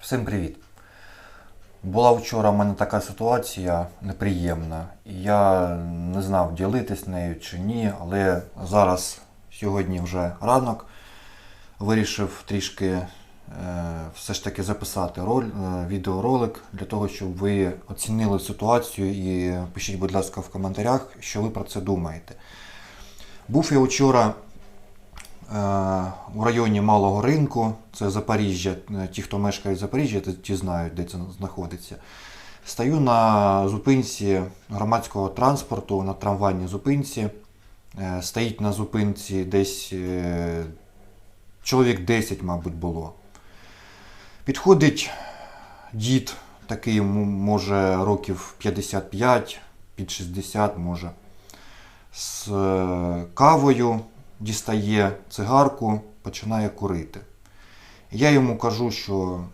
Всім привіт! Була вчора в мене така ситуація неприємна. І Я не знав, ділитись нею чи ні, але зараз, сьогодні вже ранок, вирішив трішки е, все ж таки записати роль, е, відеоролик для того, щоб ви оцінили ситуацію і пишіть, будь ласка, в коментарях, що ви про це думаєте. Був я вчора у районі Малого ринку, це Запоріжжя. Е, Ті, хто мешкає в Запоріжжі, ті- знають, де це знаходиться. Стою на зупинці громадського транспорту, на трамвайній зупинці. Е, Стоїть на зупинці десь е, чоловік 10, мабуть, було. Підходить дід, такий може років 55, під 60 може, з е, кавою, дістає цигарку, починає курити. Я йому кажу, що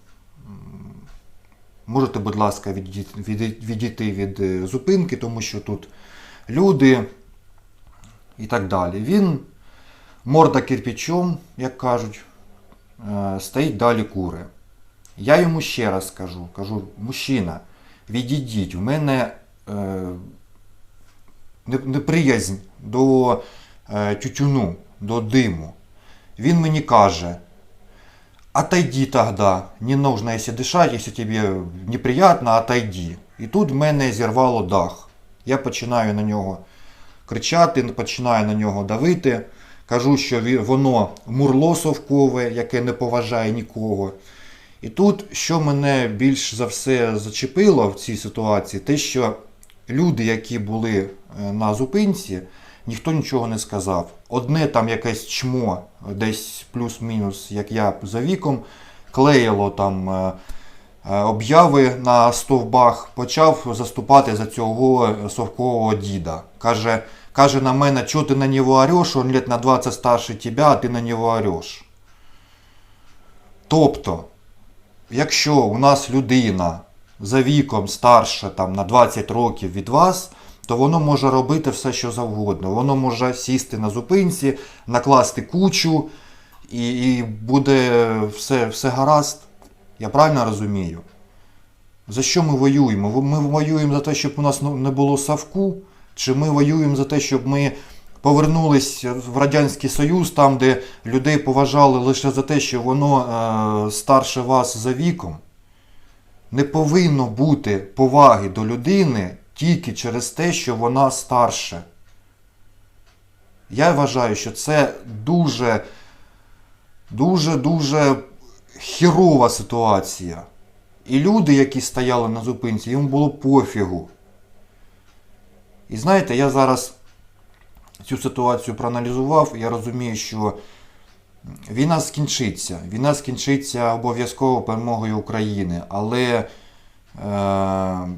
можете, будь ласка, відійти, від е, зупинки, тому що тут люди і так далі. Він морда кирпичом, як кажуть, е, стоїть далі кури. Я йому ще раз кажу, кажу, мужчина, відійдіть, в мене е, неприязнь до тютюну, до диму. Він мені каже, отойди тогда, не нужно, если дышать, если тебе неприятно, отойди. І тут в мене зірвало дах. Я починаю на нього кричати, починаю на нього давити. Кажу, що воно мурло совкове, яке не поважає нікого. І тут, що мене більш за все зачепило в цій ситуації, те, що люди, які були е, на зупинці, ніхто нічого не сказав. Одне там якесь чмо, десь плюс-мінус, як я за віком, клеїло там е, е, обяви на стовбах, почав заступати за цього совкового діда. Каже, каже на мене, що ти на нього ореш, він лет на 20 старше тебе, а ти на нього ореш. Тобто, якщо у нас людина за віком старша там, на 20 років від вас, то воно може робити все, що завгодно. Воно може сісти на зупинці, накласти кучу, і, і буде все, все гаразд. Я правильно розумію? За що ми воюємо? Ми воюємо за те, щоб у нас ну, не було савку, чи ми воюємо за те, щоб ми повернулись в Радянський Союз, там, де людей поважали лише за те, що воно е, старше вас за віком? Не повинно бути поваги до людини тільки через те, що вона старше. Я вважаю, що це дуже, дуже, дуже хірова ситуація. І люди, які стояли на зупинці, їм було пофігу. І знаєте, я зараз цю ситуацію проаналізував, я розумію, що війна скінчиться. Війна скінчиться обов'язково перемогою України, але е,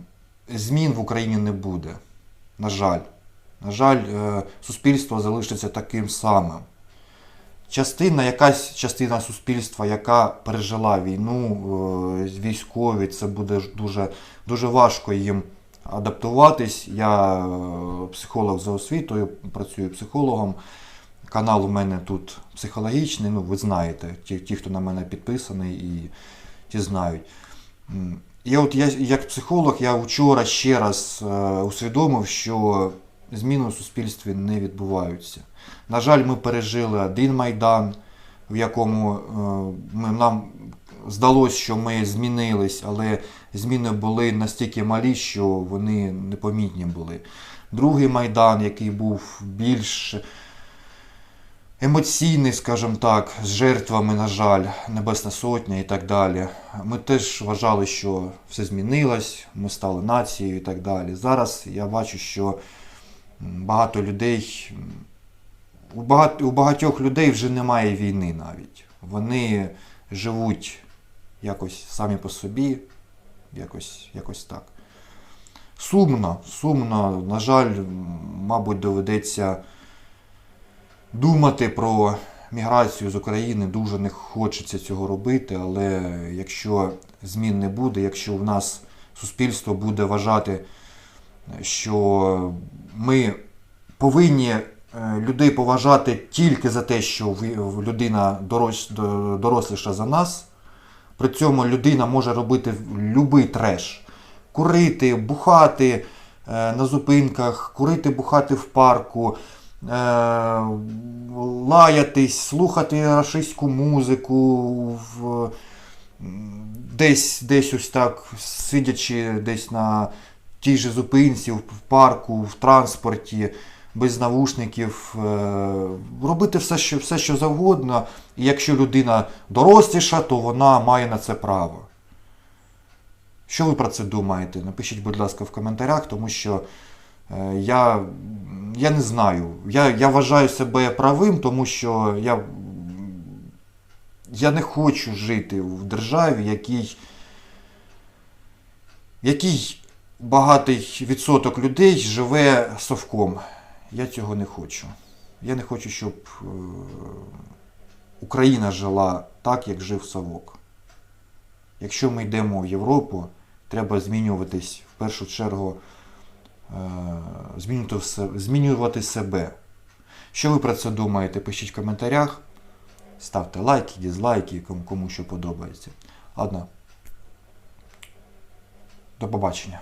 змін в Україні не буде. На жаль. На жаль, е, суспільство залишиться таким самим. Частина, якась частина суспільства, яка пережила війну, е, військові, це буде дуже, дуже важко їм адаптуватись. Я е, психолог за освітою, працюю психологом. Канал у мене тут психологічний, ну ви знаєте, ті, ті хто на мене підписаний і ті знають. І от я як психолог, я вчора ще раз е, усвідомив, що зміни у суспільстві не відбуваються. На жаль, ми пережили один майдан, в якому е, ми, нам здалося, що ми змінились, але зміни були настільки малі, що вони непомітні були. Другий майдан, який був більш емоційний, скажімо так, з жертвами, на жаль, Небесна Сотня і так далі. Ми теж вважали, що все змінилось, ми стали нацією і так далі. Зараз я бачу, що багато людей, у, багат, у багатьох людей вже немає війни навіть. Вони живуть якось самі по собі, якось, якось так. Сумно, сумно, на жаль, мабуть, доведеться думати про міграцію з України дуже не хочеться цього робити, але якщо змін не буде, якщо в нас суспільство буде вважати, що ми повинні е, людей поважати тільки за те, що людина доросліша за нас, При цьому людина може робити будь-який треш. Курити, бухати е, на зупинках, курити, бухати в парку, лаятись, слухати рашистську музику, в, десь, десь ось так, сидячи десь на тій же зупинці, в парку, в транспорті, без навушників, е, робити все що, все, що завгодно. І якщо людина доросліша, то вона має на це право. Що ви про це думаєте? Напишіть, будь ласка, в коментарях, тому що е, я, я не знаю. Я, я вважаю себе правим, тому що я, я не хочу жити в державі, якій, якій багатий відсоток людей живе совком. Я цього не хочу. Я не хочу, щоб е, Україна жила так, як жив Совок. Якщо ми йдемо в Європу, треба змінюватись в першу чергу, е, змінювати, змінювати себе. Що ви про це думаєте? Пишіть в коментарях. Ставте лайки, дізлайки, кому що подобається. Ладно. До побачення.